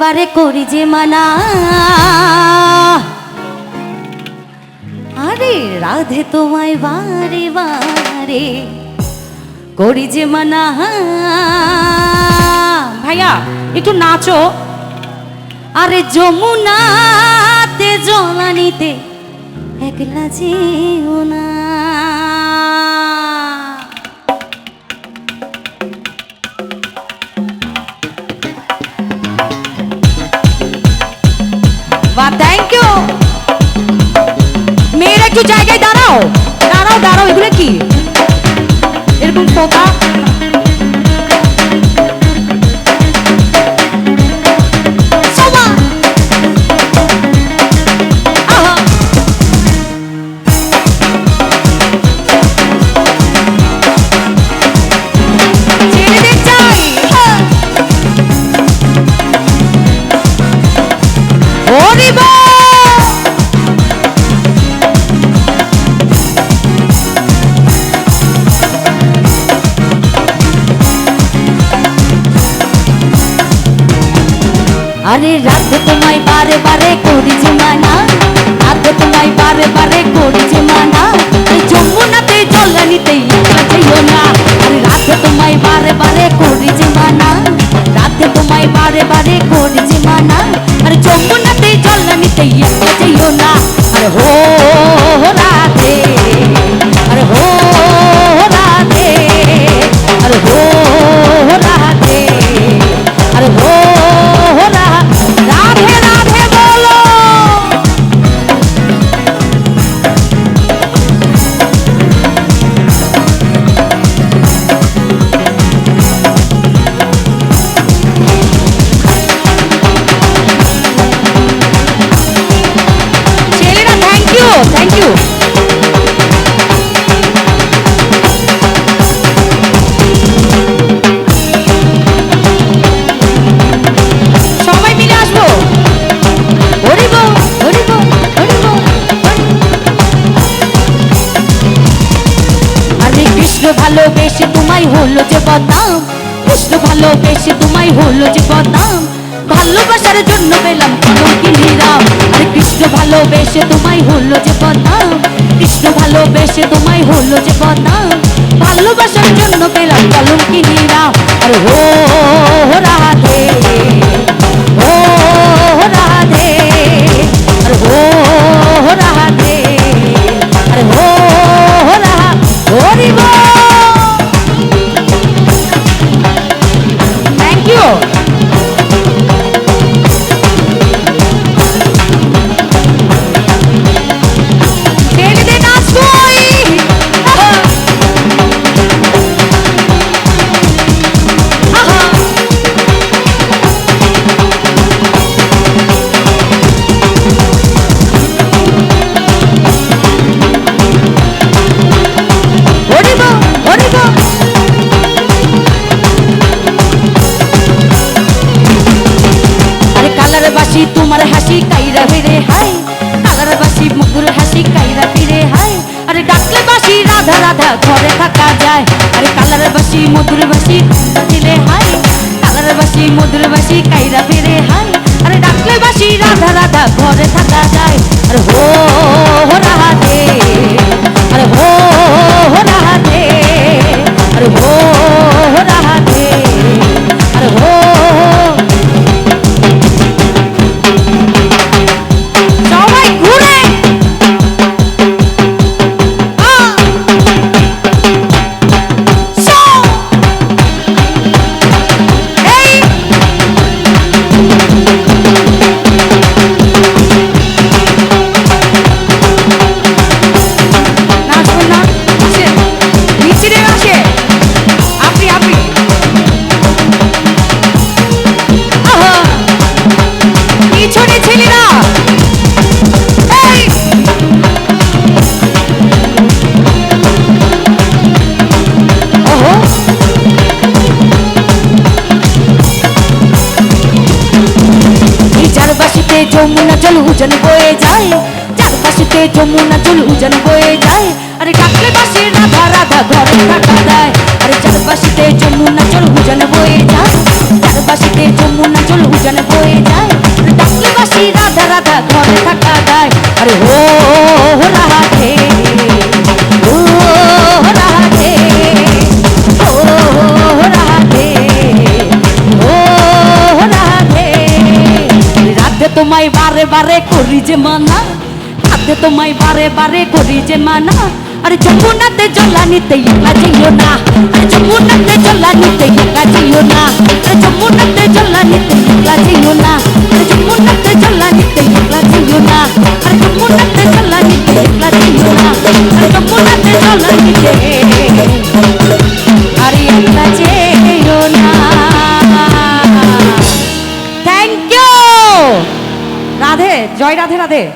বারে করি যে মানা। আরে রাধে তোমায় বারে বারে করি যে মানা। ভাইয়া, একটু নাচো। আরে যমুনাতে জলানিতে একলা যেও না। থ্যাংক ইউ মেয়েরা একটু জায়গায় দাঁড়াও। দাঁড়াও দাঁড়াও এগুলো কি? এরকম পোকা? আরে রাত তোমায় বারে বারে করেছি মানা। রাত তোমায় বারে বারে করেছি মানা। এই যমুনাতে জল নিতে যেও না। আরে রাত তোমায় বারে বারে করেছি আরে কৃষ্ণ ভালোবেসে তোমায় হলো যে বদনাম। কৃষ্ণ ভালোবেসে তোমায় হলো যে বদনাম। ভালোবাসার জন্য পেলাম কলঙ্কিনী রাম। আরে কৃষ্ণ ভালোবেসে তোমায় হলো যে বদনাম কৃষ্ণ ভালোবেসে তোমায় হলো যে বদনাম ভালোবাসার জন্য পেলাম কলঙ্কিনী রাম আর হো রাধা ঘরে থাকা যায়। আরে কালার বাসি, মধুর বাসি দিলে হাই। কালার বাসি, মধুর বাসি, কাইরা ফিরে হাই। আরে ডাকলে বাসি, রাধা রাধা ঘরে থাকা যায়। আরে জল উজান বয়ে যায়। চারপাশিতে যমুনা চুল উজান বয়ে যায়। আরে ডাকলে পাশে রাধা রাধা ঘরে কাটা দেয়। আরে চারপাশিতে যমুনা চুল উজান বয়ে তোমায় বারে বারে করি যে মানা। রাতে তোমায় বারে বারে করি যে মানা। আরে যমুনাতে জলা নিতে একা যেও না। আরে যমুনাতে জলা নিতে একা যেও না। আরে যমুনাতে জলা নিতে একা যেও না। আরে যমুনাতে জলা নিতে একা যেও না। আরে যমুনাতে জলা নিতে একা যেও না। আরে যমুনাতে জলা থ্যাংক ইউ রাধে জয় রাধে রাধে